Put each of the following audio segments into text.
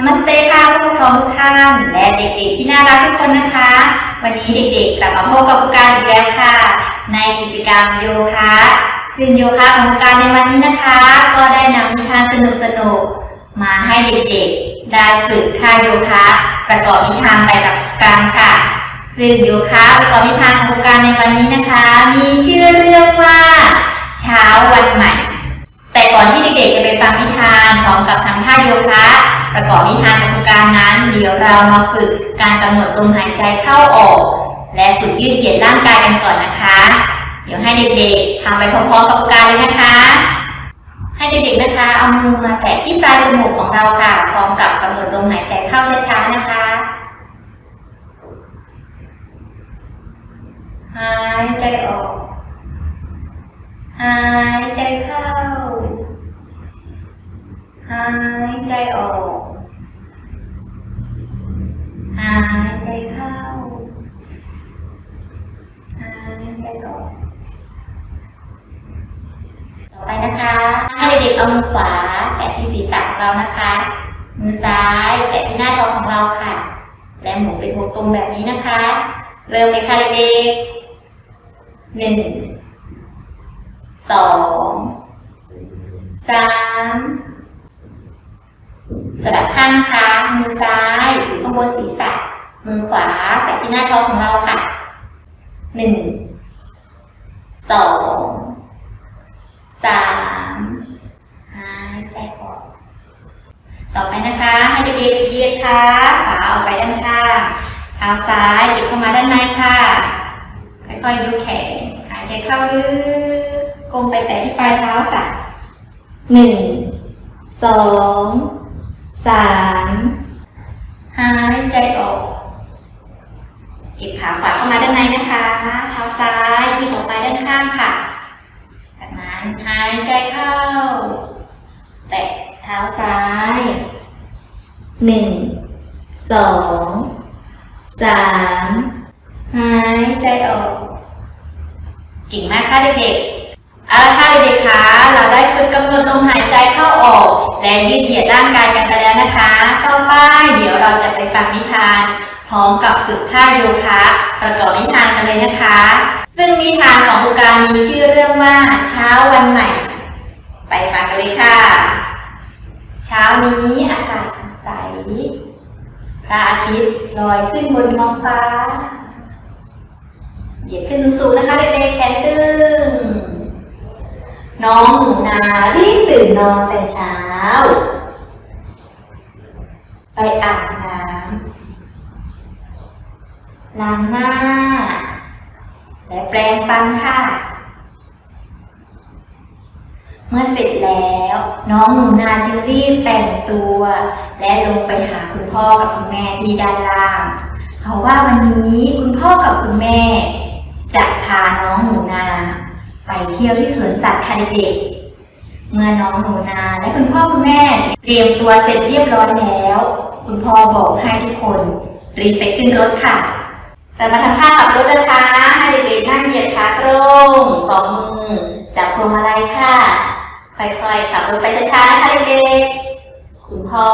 นมัสเตค่ะผู้ปกครองทุกท่านและเด็กๆที่น่ารักทุกคนนะคะ วันนี้เด็กๆกลับมาพบกับผู้การอีกแล้วค่ะ ในกิจกรรมโยคะซึ่งโยคะของผู้การในวันนี้นะคะ ก็ได้นำนิทานสนุกๆมาให้เด็กๆได้ฝึกท่าโยคะประกอบนิทานไปกับการค่ะ ซึ่งโยคะประกอบนิทานของผู้การในวันนี้นะคะ มีชื่อเรื่องว่า เช้าวันใหม่ แต่ก่อนที่เด็กๆจะไปฟังนิทานพร้อมกับทำท่าโยคะ ประกอบนิทานกับการนั้น เดี๋ยวเรามาฝึกการกำหนดลมหายใจเข้าออก และฝึกยืดเหยียดร่างกายกันก่อนนะคะ เดี๋ยวให้เด็กๆทำไปพร้อมๆกับการเลยนะคะ ให้เด็กๆนะคะเอามือมาแตะที่ปลายจมูกของเราค่ะ พร้อมกับกำหนดลมหายใจเข้าช้าๆนะคะหายใจออก หายใจเข้า หายใจออก เด็กๆเอามือขวา แตะที่ศีรษะของเรานะคะ มือซ้ายแตะที่หน้าท้องของเราค่ะ และหมุนเป็นวงกลมแบบนี้นะคะ เริ่มเลยค่ะเด็กๆหนึ่งสองสามสลับข้างนะคะมือซ้ายอยู่ข้างบนศีรษะ มือขวาแตะที่หน้าท้องของเราค่ะหนึ่งสองสามหายใจออก ต่อไปนะคะ ให้เด็ กๆเหยียดขาขาออกไปด้านข้างเท้าซ้ายเก็บเข้ามาด้านในค่ะ ค่อยๆยกแขน หายใจเข้าลึกก้มไปแตะที่ปลายเท้าค่ะหนึ่งสองสามหายใจออกเก็บขาขวาเข้ามาด้านในนะคะ เท้าซ้ายที่ออกไปด้านข้างค่ะ จากนั้นหายใจเข้า แตะเท้าซ้ายหนึ่ง สองสามหายใจออก เก่งมากค่ะเด็กๆเอาละค่ะเด็กๆคะเราได้ฝึกกำหนดลมหายใจเข้าออก และยืดเหยียดร่างกายกันไปแล้วนะคะ ต่อไปเดี๋ยวเราจะไปฟังนิทาน พร้อมกับฝึกท่าโยคะประกอบนิทานกันเลยนะคะ ซึ่งนิทานของครูการมีชื่อเรื่องว่าเช้าวันใหม่ ไปฟังกันเลยค่ะ เช้านี้อากาศ พระอาทิตย์ลอยขึ้นบนท้องฟ้า เหยียดขึ้นสูงๆนะคะเด็กๆแขนตึง น้องหนูนารีบตื่นนอนแต่เช้า ไปอาบน้ำล้างหน้า และแปรงฟันค่ะ เมื่อเสร็จแล้ว น้องหนูนาจึงรีบแต่งตัว และลงไปหาคุณพ่อกับคุณแม่ที่ด้านล่างเพราว่าวันนี้คุณพ่อกับคุณแม่ จะพาน้องหนูนา ไปเที่ยวที่สวนสัตว์ค่ะเด็กเมื่อน้องหนูนาและคุณพ่อคุณแม่ เตรียมตัวเสร็จเรียบร้อยแล้ว คุณพ่อบอกให้ทุกคนรีบไปขึ้นรถค่ะ แต่มาทำท่าขับรถนะคะให้เด็กๆนั่งเหยียดขาตรงสองมือจับพวงมาลัยค่ะ ค่อยๆ ขับรถไปช้าๆ นะคะเด็กๆ คุณพ่อ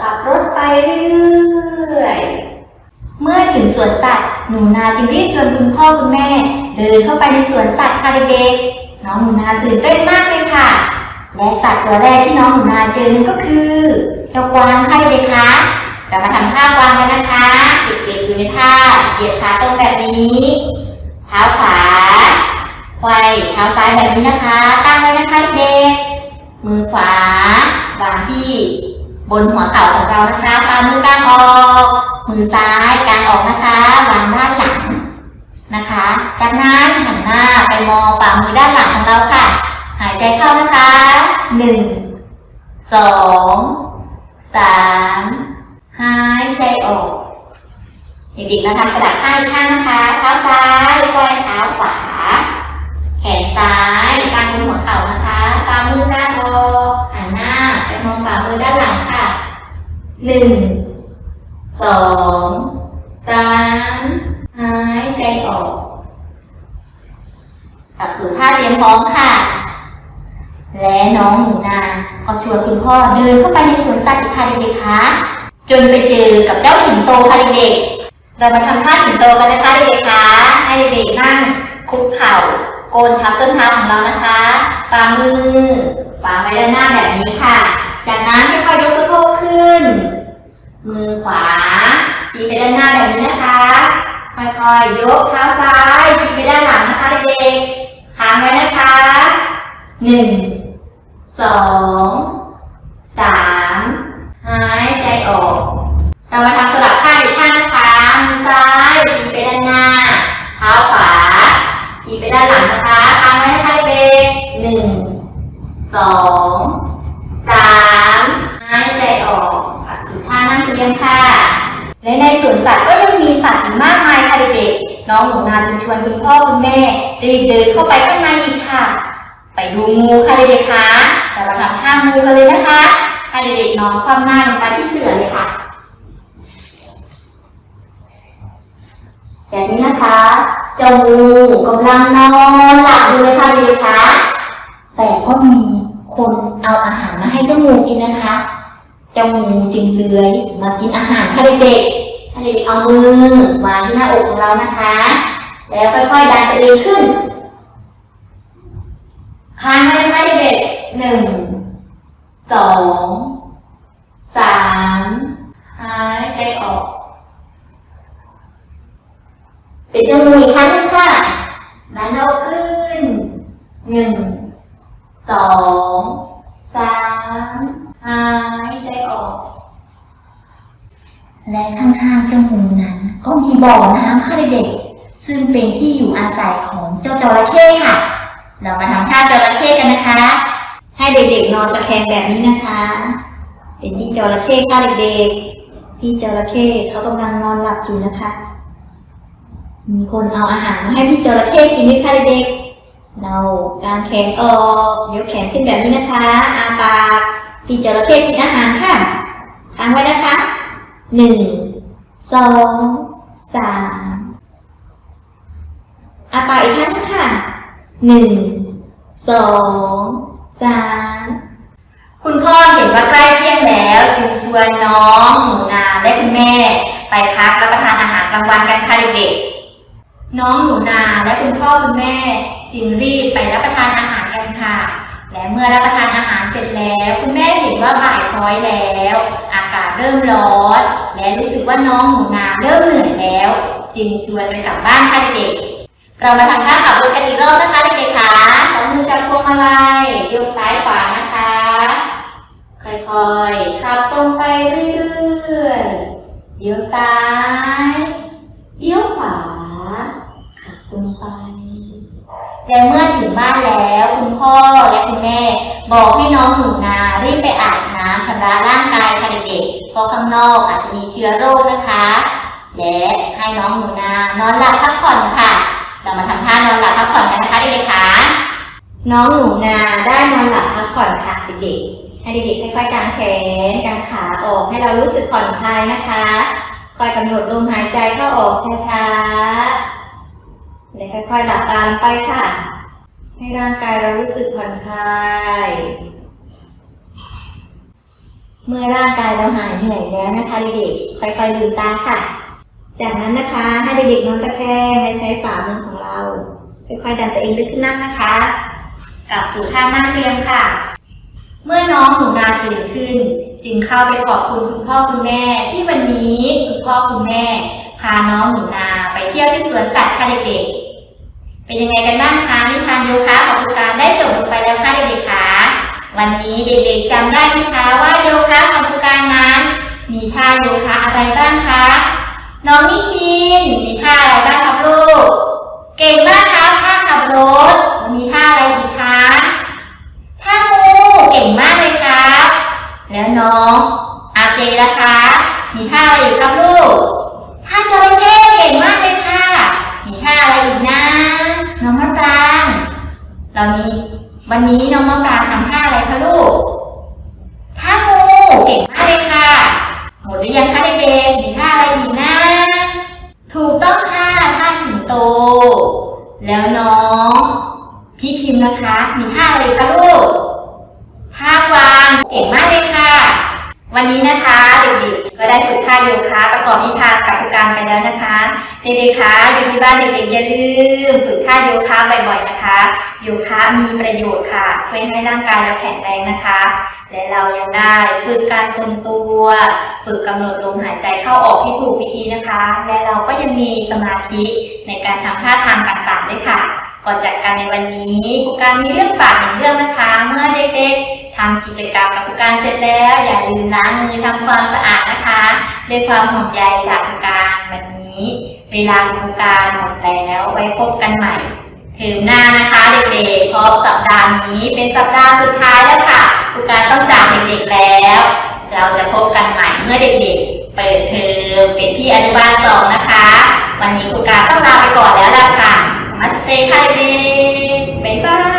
ขับรถไปเรื่อยๆ เมื่อถึงสวนสัตว์ หนูนาจึงรีบชวนคุณพ่อคุณแม่ เดินเข้าไปในสวนสัตว์ค่ะเด็กๆ น้องหนูนาตื่นเต้นมากเลยค่ะ และสัตว์ตัวแรกที่น้องหนูนาเจอนั่นก็คือเจ้ากวางค่ะเด็กๆคะเรามาทำท่ากวางกันนะคะ เด็กๆอยู่ในท่าเหยียดขาตรงแบบนี้ เท้าขวา ไขว้เท้าซ้ายแบบนี้นะคะ ตั้งไว้นะคะเด็กๆ มือขวาวางที่บนหัวเข่าของเรานะคะฝ่ามือกลางออก มือซ้ายกลางออกนะคะ วางด้านหลังนะคะ จากนั้นหันหน้าไปมองฝ่ามือด้านหลังของเราค่ะ หายใจเข้านะคะหนึ่งสองสามหายใจออกเด็กๆเราทำสลับข้างอีกข้างนะคะ เท้าซ้ายปล่อยเท้าขวา นซ้ายกางบนหัวเข่านะคะฝ่ามือด้านอกหันหน้าไปมองฝ่ามือด้านหลังค่ะหนึ่งสองสามหายใจออกกลับสู่ท่าเตรียมพร้อมค่ะ และน้องหนูนาก็ชวนคุณพ่อเดินเข้าไปในสวนสัตว์อีกค่ะเด็กๆคะจนไปเจอกับเจ้าสิงโตค่ะเด็กๆเรามาทำท่าสิงโตกันนะคะเด็กๆคะให้เด็กๆนั่งคุกเข่า โกนทับส้นเท้าของเรานะคะฝ่ามือวางไว้ด้านหน้าแบบนี้ค่ะ จากนั้นค่อยๆยกสะโพกขึ้น มือขวา ชี้ไปด้านหน้าแบบนี้นะคะ ค่อยๆยกเท้าซ้ายชี้ไปด้านหลังนะคะเด็กๆค้างไว้นะคะหนึ่งสอง สาม หายใจออก เรามาทำสลับข้างอีกข้างนะคะ มือซ้าย ชี้ไปด้านหน้า เท้าขวา ชี้ไปด้านหลังนะคะค้างไว้นะคะเด็กๆหนึ่ง ส องสามหายใจออกค่ะสุดท่านั่งเรียงค่ะ และในสวนสัตว์ก็ยังมีสัตว์อีกมากมายค่ะเด็กๆน้องหนูนาจึงชวนคุณพ่อคุณแม่รีบเดินเข้าไปข้างในอีกค่ะ ไปดูงูค่ะเด็กๆคะเรามาทำท่างูกันเลยนะคะให้เด็กๆน้อนคว่ำหน้าลงไปที่เสื่อเลยค่ะแบบนี้นะคะเจ้างูกำลังนอนหลับอยู่เลยค่ะเด็กๆคะแต่ก็มี คนเอาอาหารมาให้เจ้างูกินนะคะ เจ้างูจึงเลื้อยมากินอาหารค่ะเด็กๆค่ะเด็กๆเอามือวางที่หน้าอกของเรานะคะ แล้วค่อยๆดันตัวเองขึ้นค้างไว้นะคะเด็กๆหนึ่งสอง สามหายใจออก ปิดจมูกอีกครั้งหนึงค่ะดันเอาขึ้น หนึ่ง สอง สามหายใจออก และข้างๆเจ้างูนั้น ก็มี บ่อน้ำค่ะเด็กๆซึ่งเป็นที่อยู่อาศัยของเจ้าจระเข้ค่ะ เรามาทำท่าจระเข้กันนะคะ ให้เด็กๆนอนตะแคงแบบนี้นะคะ เป็นพี่จระเข้ค่ะเด็กๆพี่จระเข้เขากำลังนอนหลับอยู่นะคะ มีคนเอาอาหารมาให้พี่จระเข้กินด้วยค่ะเด็กๆเรากางแขนออกยกแขนขึ้นแบบนี้นะคะอาปากพี่จระเข้กินอาหารค่ะค้างไว้นะคะหนึ่งสอง สามอาปาอีกครั้งหนึงค่ะหนึ่งสองสามคุณพ่อเห็นว่าใกล้เที่ยงแล้ว จึงชวนน้องหนูนาและคุณแม่ ไปพักรับประทานอาหารกลางวันกันค่ะเด็กๆ น้องหนูนาและคุณพ่อคุณแม่ จึงรีบไปรับประทานอาหารกันค่ะ และเมื่อรับประทานอาหารเสร็จแล้ว คุณแม่เห็นว่าบ่ายคล้อยแล้ว อากาศเริ่มร้อน และรู้สึกว่าน้องหนูนาเริ่มเหนื่อยแล้ว จึงชวนกันกลับบ้านค่ะเด็กๆเรามาทำท่าขับรถกันอีกรอบนะคะเด็กๆค่ะสองมือจับพวงมาลัยโยกซ้ายขวานะคะ ค่อยๆขับตรงไปเรื่อยๆเลี้ยวซ้ายเลี้ยวขวาขับตรงไป และเมื่อถึงบ้านแล้วคุณพ่อและคุณแม่ บอกให้น้องหนูนารีบไปอาบน้ำชำระร่างกายค่ะเด็กๆเพราะข้างนอกอาจจะมีเชื้อโรคนะคะ และให้น้องหนูนานอนหลับพักผ่อนค่ะ เรามาทำท่านอนหลับพักผ่อนกันนะคะเด็กๆค่ะน้องหนูนาได้นอนหลับพักผ่อนค่ะเด็กๆให้เด็กๆค่อยๆกางแขนกางขาออกให้เรารู้สึกผ่อนคลายนะคะคอยกำหนดลมหายใจเข้าออกช้าๆ และค่อยๆหลับตาลงไปค่ะ ให้ร่างกายเรารู้สึกผ่อนคลาย เมื่อร่างกายเราหายเหนื่อยแล้วนะคะเด็กๆค่อยๆลืมตาค่ะ จากนั้นนะคะให้เด็กๆนอนตะแคงและใช้ฝ่ามือของเรา ค่อยๆดันตัวเองลึกขึ้นนั่งนะคะกลับสู่ท่านั่งเรียงค่ะ เมื่อน้องหนูนาตื่นขึ้น จึงเข้าไปขอบคุณคุณพ่อคุณแม่ ที่วันนี้คุณพ่อคุณแม่พาน้องหนูนาไปเที่ยวที่สวนสัตว์ค่ะเด็กๆ เป็นยังไงกันบ้างคะนิทานโยคะของคุณการได้จบลงไปแล้วค่ะเด็กๆคะวันนี้เด็กๆจำได้ไหมคะว่าโยคะของคุณการนั้น มีท่าโยคะอะไรบ้างคะน้องนิคินมีท่าอะไรบ้างครับลูก เก่งมากครับท่าขับรถมีท่าอะไรอีกคะท่างูเก่งมากเลยครับ แล้วน้องอาเจล่ะคะมีท่าอะไรอีกครับลูกท่าจระเข้เก่งมากเลยค่ะ มีท่าอะไรอีกนะ น้องมะปราง ตอนนี้วันนี้น้องมะปรางทำท่าอะไรคะลูกท่างูเก่งมากเลยค่ะ หมดหรือยังคะเด็กๆมีท่าอะไรอีกนะ ถูกต้องค่ะท่าสิงโต แล้วน้องพี่พิมพ์นะคะ มีท่าอะไรคะลูกท่ากวางเก่งมากเลยค่ะ วันนี้นะคะเด็กๆก็ได้ฝึกท่าโยคะประกอบนิทานกับผู้การไปแล้วนะคะเด็กๆคะอยู่ที่บ้านเด็กๆอย่าลืมฝึกท่าโยคะบ่อยๆนะคะ โยคะมีประโยชน์ค่ะ ช่วยให้ร่างกายเราแข็งแรงนะคะ และเรายังได้ฝึกการทรงตัว ฝึกกำหนดลมหายใจเข้าออกที่ถูกวิธีนะคะ และเราก็ยังมีสมาธิในการทำท่าทางต่างๆด้วยค่ะก่อนจากกันในวันนี้ผู้การมีเรื่องฝากหนึ่งเรื่องนะคะ เมื่อเด็กๆ ทำกิจกรรมกับผู้การเสร็จแล้ว อย่าลืมล้างมือทำความสะอาดนะคะด้วยความห่วงใยจากผู้การวันนี้ เวลาผู้การหมดแล้วไว้พบกันใหม่เทอมหน้านะคะเด็กๆเพราะสัปดาห์นี้เป็นสัปดาห์สุดท้ายแล้วค่ะผู้การต้องจากเด็กๆแล้ว เราจะพบกันใหม่เมื่อเด็กๆ เปิดเทอมเป็นพี่อนุบาลสองนะคะ วันนี้ครูการต้องลาไปก่อนแล้วล่ะค่ะมาสเตย์ค่ะเด็กๆบ๊ายบาย